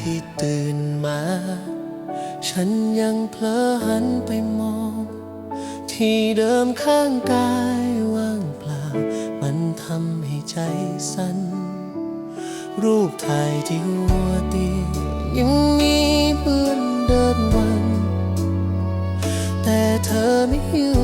ที่ตื่นมา ฉันยังเพลอหันไปมอง ที่เดิมข้างกายว่างเปล่า มันทำให้ใจสั่น รูปถ่ายที่หัวเตียงยังมีเพื่อนเดินวัน แต่เธอไม่ยู่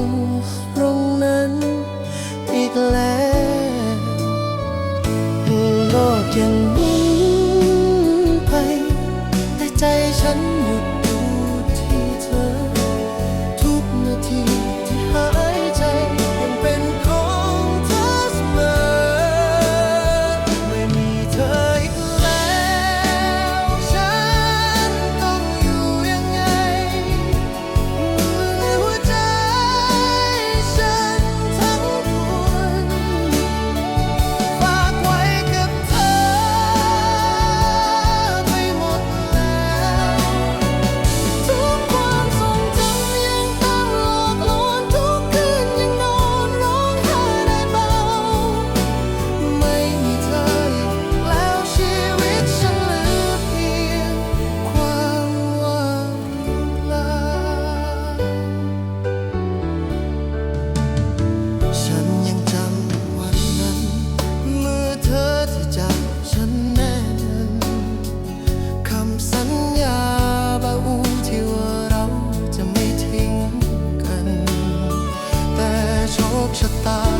멈췄다.